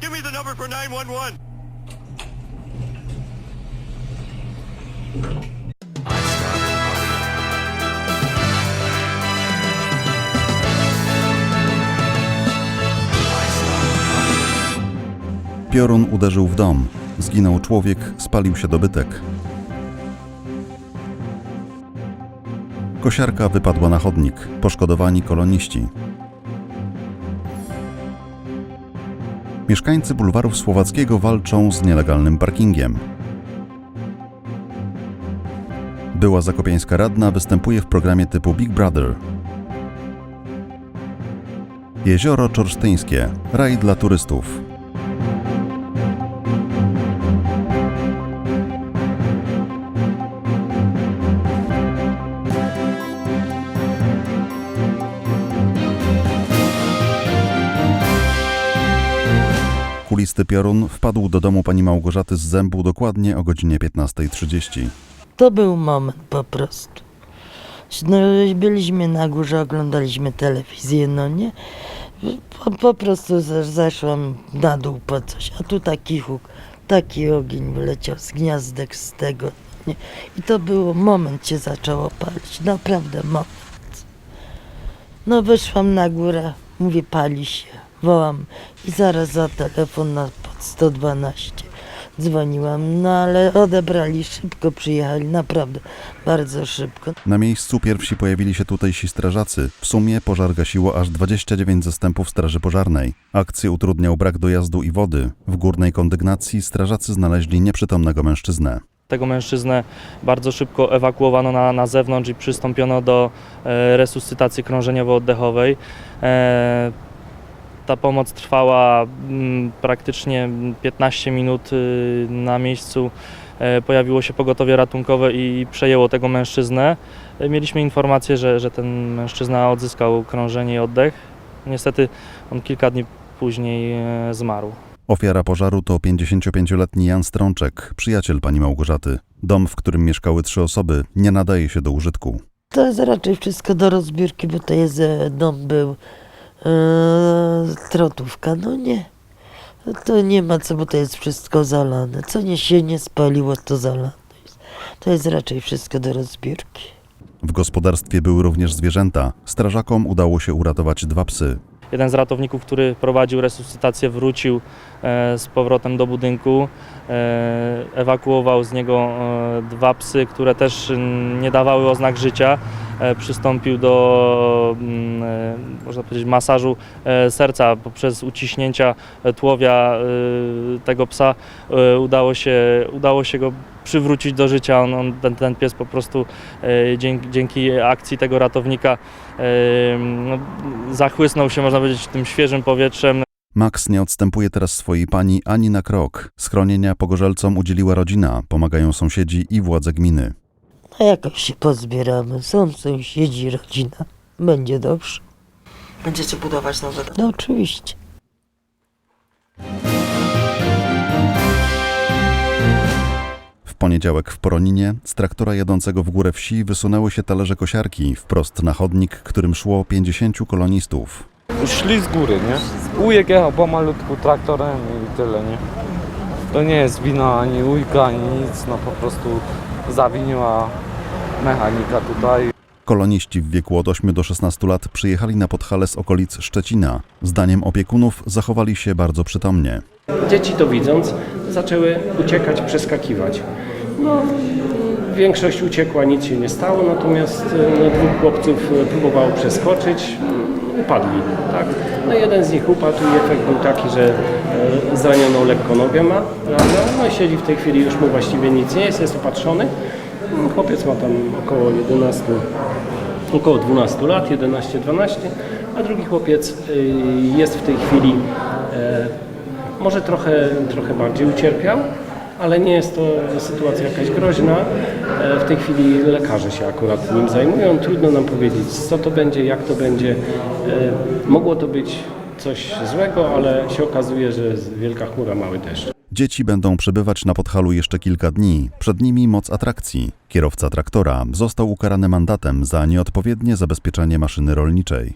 911. Piorun uderzył w dom. Zginął człowiek, spalił się dobytek. Kosiarka wypadła na chodnik. Poszkodowani koloniści. Mieszkańcy bulwarów Słowackiego walczą z nielegalnym parkingiem. Była zakopiańska radna występuje w programie typu Big Brother. Jezioro Czorsztyńskie. Raj dla turystów. Kulisty piorun wpadł do domu pani Małgorzaty z zębu dokładnie o godzinie 15.30. To był moment po prostu. No, byliśmy na górze, oglądaliśmy telewizję, no nie? Po, po prostu ze- zeszłam na dół po coś, a tu taki huk, taki ogień wyleciał z gniazdek z tego. Nie? I to było, moment się zaczęło palić, naprawdę moment. No wyszłam na górę, mówię pali się, wołam i zaraz za telefon na pod 112 dzwoniłam, no ale odebrali szybko, przyjechali, naprawdę bardzo szybko. Na miejscu pierwsi pojawili się tutejsi strażacy. W sumie pożar gasiło aż 29 zastępów Straży Pożarnej. Akcję utrudniał brak dojazdu i wody. W górnej kondygnacji strażacy znaleźli nieprzytomnego mężczyznę. Tego mężczyznę bardzo szybko ewakuowano na, na zewnątrz i przystąpiono do e, resuscytacji krążeniowo-oddechowej. E, ta pomoc trwała mm, praktycznie 15 minut. y, Na miejscu e, pojawiło się pogotowie ratunkowe i przejęło tego mężczyznę. E, Mieliśmy informację, że, że ten mężczyzna odzyskał krążenie i oddech. Niestety on kilka dni później e, zmarł. Ofiara pożaru to 55-letni Jan Strączek, przyjaciel pani Małgorzaty. Dom, w którym mieszkały trzy osoby, nie nadaje się do użytku. To jest raczej wszystko do rozbiórki, bo to jest, dom był e, trotówka, no nie. To nie ma co, bo to jest wszystko zalane. Co nie się nie spaliło, to zalane. To jest raczej wszystko do rozbiórki. W gospodarstwie były również zwierzęta. Strażakom udało się uratować dwa psy. Jeden z ratowników, który prowadził resuscytację, wrócił e, z powrotem do budynku. E, ewakuował z niego e, dwa psy, które też nie dawały oznak życia. E, Przystąpił do, mm, e, można powiedzieć, masażu e, serca poprzez uciśnięcia tułowia e, tego psa. Udało się, udało się go przywrócić do życia. On, on, ten, ten pies po prostu dzięki, dzięki akcji tego ratownika no, zachłysnął się, można powiedzieć, tym świeżym powietrzem. Max nie odstępuje teraz swojej pani ani na krok. Schronienia pogorzelcom udzieliła rodzina, pomagają sąsiedzi i władze gminy. A jakoś się pozbieramy. Są sąsiedzi, rodzina. Będzie dobrze. Będziecie budować nowe domy. No oczywiście. W poniedziałek w Poroninie z traktora jadącego w górę wsi wysunęły się talerze kosiarki wprost na chodnik, którym szło 50 kolonistów. Szli z góry, nie? Ujek jechał pomalutku traktorem i tyle, nie? To nie jest wina ani ujka, ani nic, no po prostu zawiniła mechanika tutaj. Koloniści w wieku od 8 do 16 lat przyjechali na Podhale z okolic Szczecina. Zdaniem opiekunów zachowali się bardzo przytomnie. Dzieci to widząc zaczęły uciekać, przeskakiwać. No, większość uciekła, nic się nie stało, natomiast no, dwóch chłopców próbowało przeskoczyć, mm, upadli. Tak? No, jeden z nich upadł i efekt był taki, że e, zranioną lekko nogę ma, prawda? no i siedzi w tej chwili, już mu właściwie nic nie jest, jest opatrzony. Mm, Chłopiec ma tam około 11, około 12 lat, 11-12, a drugi chłopiec y, jest w tej chwili e, może trochę, trochę bardziej ucierpiał, ale nie jest to sytuacja jakaś groźna. E, W tej chwili lekarze się akurat nim zajmują. Trudno nam powiedzieć, co to będzie, jak to będzie. E, Mogło to być coś złego, ale się okazuje, że wielka chmura, mały deszcz. Dzieci będą przebywać na Podhalu jeszcze kilka dni. Przed nimi moc atrakcji. Kierowca traktora został ukarany mandatem za nieodpowiednie zabezpieczenie maszyny rolniczej.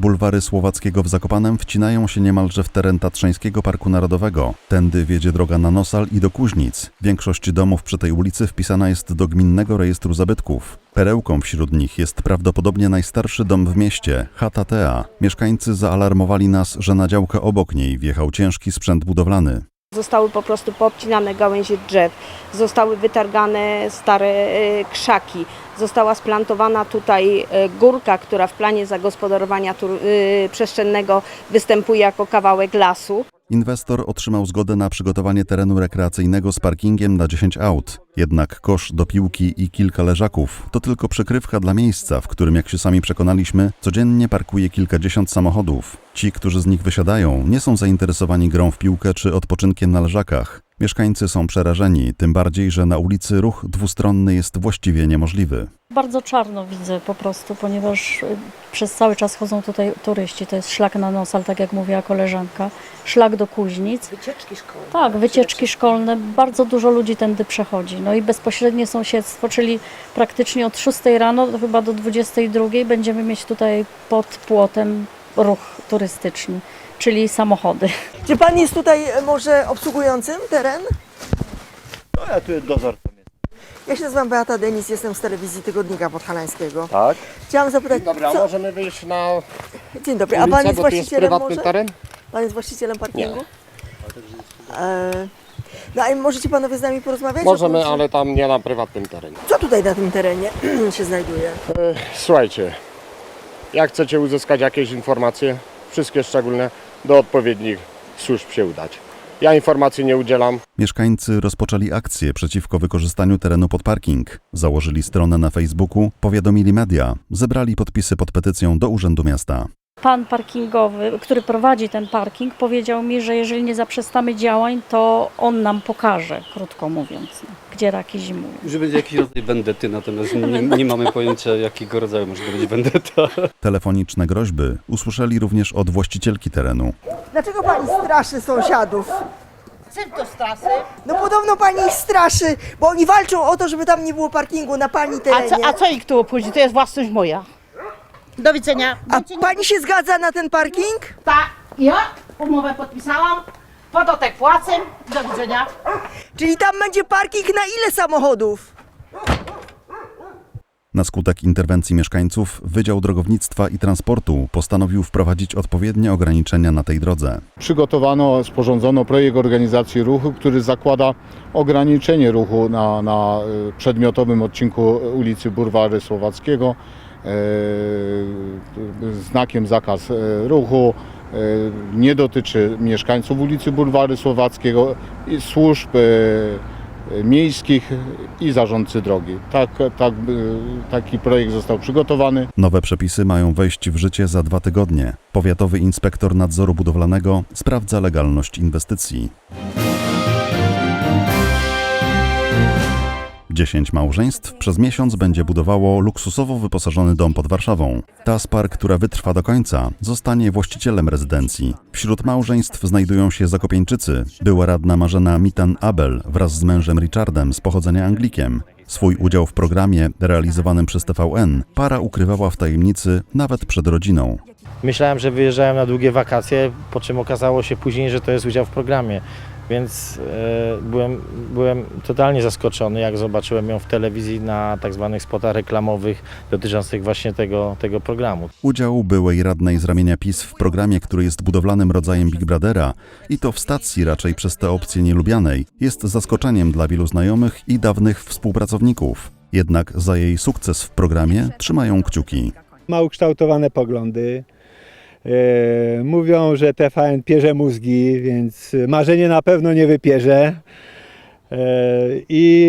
Bulwary Słowackiego w Zakopanem wcinają się niemalże w teren Tatrzańskiego Parku Narodowego. Tędy wiedzie droga na Nosal i do Kuźnic. Większość domów przy tej ulicy wpisana jest do Gminnego Rejestru Zabytków. Perełką wśród nich jest prawdopodobnie najstarszy dom w mieście, chata Tea. Mieszkańcy zaalarmowali nas, że na działkę obok niej wjechał ciężki sprzęt budowlany. Zostały po prostu poobcinane gałęzie drzew, zostały wytargane stare e, krzaki, została splantowana tutaj e, górka, która w planie zagospodarowania e, przestrzennego występuje jako kawałek lasu. Inwestor otrzymał zgodę na przygotowanie terenu rekreacyjnego z parkingiem na 10 aut. Jednak kosz do piłki i kilka leżaków to tylko przykrywka dla miejsca, w którym, jak się sami przekonaliśmy, codziennie parkuje kilkadziesiąt samochodów. Ci, którzy z nich wysiadają, nie są zainteresowani grą w piłkę czy odpoczynkiem na leżakach. Mieszkańcy są przerażeni, tym bardziej, że na ulicy ruch dwustronny jest właściwie niemożliwy. Bardzo czarno widzę po prostu, ponieważ y, przez cały czas chodzą tutaj turyści. To jest szlak na Nosal, tak jak mówiła koleżanka, szlak do Kuźnic. Wycieczki szkolne. Tak, wycieczki szkolne, bardzo dużo ludzi tędy przechodzi. No i bezpośrednie sąsiedztwo, czyli praktycznie od 6 rano do chyba do 22 będziemy mieć tutaj pod płotem ruch turystyczny, czyli samochody. Czy pan jest tutaj e, może obsługującym teren? No ja tu jest dozorcą. Ja się nazywam Beata Denis, jestem z telewizji Tygodnika Podhalańskiego. Tak. Chciałam zapytać, Dobra, co... możemy wyjść na Dzień dobry, a ulicę, pan jest bo tu jest właścicielem prywatny może? teren? Pan jest właścicielem parkingu? E, no a możecie panowie z nami porozmawiać? Możemy, ale tam nie na prywatnym terenie. Co tutaj na tym terenie się znajduje? Słuchajcie, jak chcecie uzyskać jakieś informacje, wszystkie szczególne, do odpowiednich służb się udać. Ja informacji nie udzielam. Mieszkańcy rozpoczęli akcję przeciwko wykorzystaniu terenu pod parking. Założyli stronę na Facebooku, powiadomili media, zebrali podpisy pod petycją do Urzędu Miasta. Pan parkingowy, który prowadzi ten parking, powiedział mi, że jeżeli nie zaprzestamy działań, to on nam pokaże, krótko mówiąc, no, gdzie raki zimują. Że będzie jakiś rodzaj vendety, natomiast nie, nie mamy pojęcia jakiego rodzaju może to być vendetta. Telefoniczne groźby usłyszeli również od właścicielki terenu. Dlaczego pani straszy sąsiadów? Czym to strasy? No podobno pani ich straszy, bo oni walczą o to, żeby tam nie było parkingu na pani A terenie. co, a co ich tu obchodzi? To jest własność moja. Do widzenia. A pani się zgadza na ten parking? Ta, ja umowę podpisałam, podatek płacę. Do widzenia. Czyli tam będzie parking na ile samochodów? Na skutek interwencji mieszkańców Wydział Drogownictwa i Transportu postanowił wprowadzić odpowiednie ograniczenia na tej drodze. Przygotowano, sporządzono projekt organizacji ruchu, który zakłada ograniczenie ruchu na, na y, przedmiotowym odcinku ulicy Burwary Słowackiego. E, Znakiem zakaz e, ruchu. e, Nie dotyczy mieszkańców ulicy Burwary Słowackiego, służb e, miejskich i zarządcy drogi. Tak, tak, taki projekt został przygotowany. Nowe przepisy mają wejść w życie za dwa tygodnie. Powiatowy inspektor nadzoru budowlanego sprawdza legalność inwestycji. 10 małżeństw przez miesiąc będzie budowało luksusowo wyposażony dom pod Warszawą. Ta z par, która wytrwa do końca, zostanie właścicielem rezydencji. Wśród małżeństw znajdują się Zakopieńczycy. Była radna Marzena Mitan-Abel wraz z mężem Richardem z pochodzenia Anglikiem. Swój udział w programie realizowanym przez TVN para ukrywała w tajemnicy nawet przed rodziną. Myślałem, że wyjeżdżałem na długie wakacje, po czym okazało się później, że to jest udział w programie. Więc e, byłem, byłem totalnie zaskoczony, jak zobaczyłem ją w telewizji na tak zwanych spotach reklamowych dotyczących właśnie tego, tego programu. Udział byłej radnej z ramienia PiS w programie, który jest budowlanym rodzajem Big Brothera i to w stacji raczej przez tę opcję nielubianej, jest zaskoczeniem dla wielu znajomych i dawnych współpracowników. Jednak za jej sukces w programie trzymają kciuki. ma ukształtowane poglądy. E, mówią, że TVN pierze mózgi, więc marzenie na pewno nie wypierze. E, I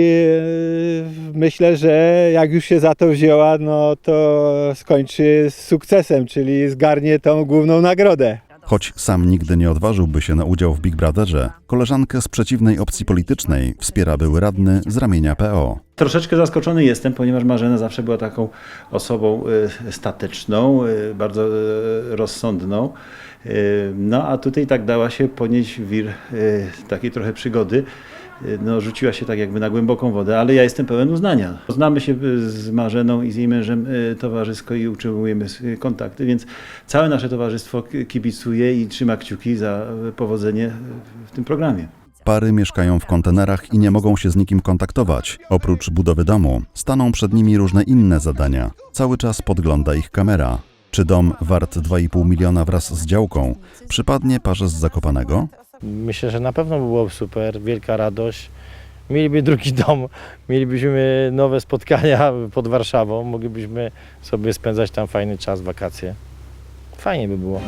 e, myślę, że jak już się za to wzięła, no to skończy z sukcesem, czyli zgarnie tą główną nagrodę. Choć sam nigdy nie odważyłby się na udział w Big Brotherze, koleżankę z przeciwnej opcji politycznej wspiera były radny z ramienia PO. Troszeczkę zaskoczony jestem, ponieważ Marzena zawsze była taką osobą y, stateczną, y, bardzo y, rozsądną. No a tutaj tak dała się ponieść wir takiej trochę przygody. No, rzuciła się tak jakby na głęboką wodę, ale ja jestem pełen uznania. Znamy się y, z Marzeną i z jej mężem y, towarzysko i utrzymujemy y, kontakty, więc całe nasze towarzystwo ki- kibicuje i trzyma kciuki za powodzenie w tym programie. Pary mieszkają w kontenerach i nie mogą się z nikim kontaktować. Oprócz budowy domu, staną przed nimi różne inne zadania. Cały czas podgląda ich kamera. Czy dom wart 2,5 miliona wraz z działką przypadnie parze z Zakopanego? Myślę, że na pewno by było super, wielka radość. Mieliby drugi dom, mielibyśmy nowe spotkania pod Warszawą, moglibyśmy sobie spędzać tam fajny czas, wakacje. Fajnie by było.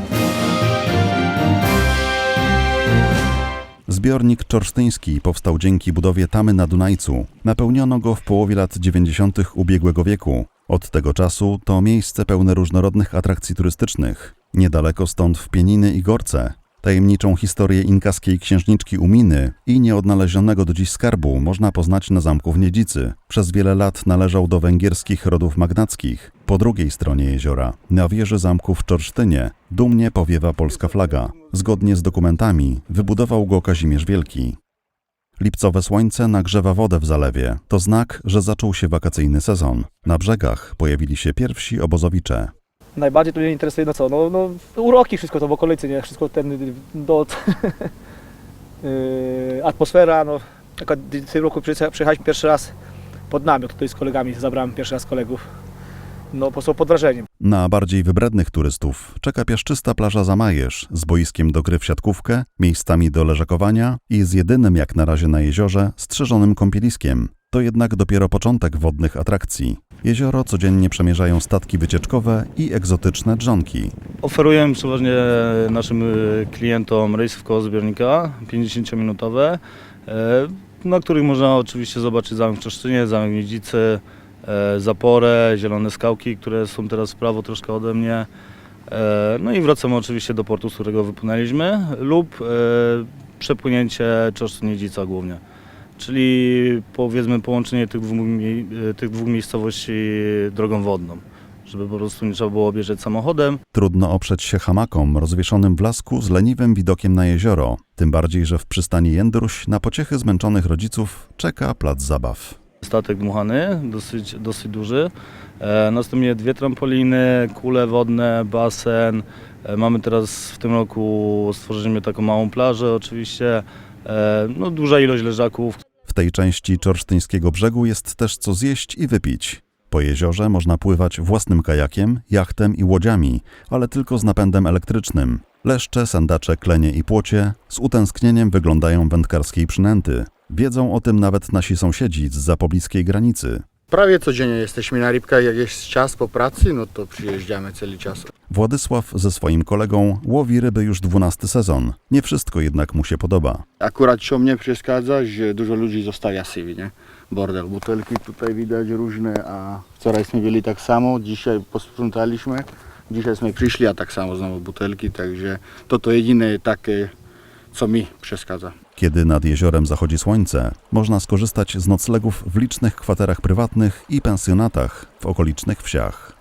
Zbiornik czorsztyński powstał dzięki budowie tamy na Dunajcu. Napełniono go w połowie lat 90. ubiegłego wieku. Od tego czasu to miejsce pełne różnorodnych atrakcji turystycznych. Niedaleko stąd w Pieniny i Gorce. Tajemniczą historię inkaskiej księżniczki Uminy i nieodnalezionego do dziś skarbu można poznać na zamku w Niedzicy. Przez wiele lat należał do węgierskich rodów magnackich. Po drugiej stronie jeziora, na wieży zamku w Czorsztynie, dumnie powiewa polska flaga. Zgodnie z dokumentami wybudował go Kazimierz Wielki. Lipcowe słońce nagrzewa wodę w zalewie. To znak, że zaczął się wakacyjny sezon. Na brzegach pojawili się pierwsi obozowicze. Najbardziej to mnie interesuje no co, no, no uroki wszystko to w okolicy, nie? Wszystko ten do, yy, atmosfera, no w tym roku przyjecha- przyjechaliśmy pierwszy raz pod namiot, tutaj z kolegami zabrałem pierwszy raz kolegów. No po prostu pod wrażeniem. Na bardziej wybrednych turystów czeka piaszczysta plaża Zamajesz z boiskiem do gry w siatkówkę, miejscami do leżakowania i z jedynym jak na razie na jeziorze strzeżonym kąpieliskiem. To jednak dopiero początek wodnych atrakcji. Jezioro codziennie przemierzają statki wycieczkowe i egzotyczne drzonki. Oferujemy przeważnie naszym y, klientom rejsy w koło zbiornika 50-minutowe, e, na których można oczywiście zobaczyć zamek w Czeszczynie, zamek w Miedzicy, e, Zaporę, Zielone Skałki, które są teraz w prawo troszkę ode mnie. E, No i wracamy oczywiście do portu, z którego wypłynęliśmy lub e, przepłynięcie Czeszczyn-Miedzica głównie. Czyli powiedzmy połączenie tych dwóch, mie- tych dwóch miejscowości drogą wodną, żeby po prostu nie trzeba było objeżdżać samochodem. Trudno oprzeć się hamakom rozwieszonym w lasku z leniwym widokiem na jezioro. Tym bardziej, że w przystani Jędruś na pociechy zmęczonych rodziców czeka plac zabaw. Statek dmuchany, dosyć, dosyć duży. E, następnie dwie trampoliny, kule wodne, basen. E, mamy teraz w tym roku stworzyliśmy taką małą plażę oczywiście. E, no, duża ilość leżaków. W tej części czorsztyńskiego brzegu jest też co zjeść i wypić. Po jeziorze można pływać własnym kajakiem, jachtem i łodziami, ale tylko z napędem elektrycznym. Leszcze, sandacze, klenie i płocie z utęsknieniem wyglądają wędkarskiej przynęty. Wiedzą o tym nawet nasi sąsiedzi z zapobliskiej granicy. Prawie codziennie jesteśmy na rybkach, jak jest czas po pracy, no to przyjeżdżamy cały czas. Władysław ze swoim kolegą łowi ryby już dwunasty sezon. Nie wszystko jednak mu się podoba. Akurat co mnie przeszkadza, że dużo ludzi zostawia sywi, nie? Bordel, butelki tutaj widać różne, a wczorajśmy byli tak samo, dzisiaj posprzątaliśmy, dzisiśmy przyszli, a tak samo znowu butelki, także to to jedyne takie, co mi przeszkadza. Kiedy nad jeziorem zachodzi słońce, można skorzystać z noclegów w licznych kwaterach prywatnych i pensjonatach w okolicznych wsiach.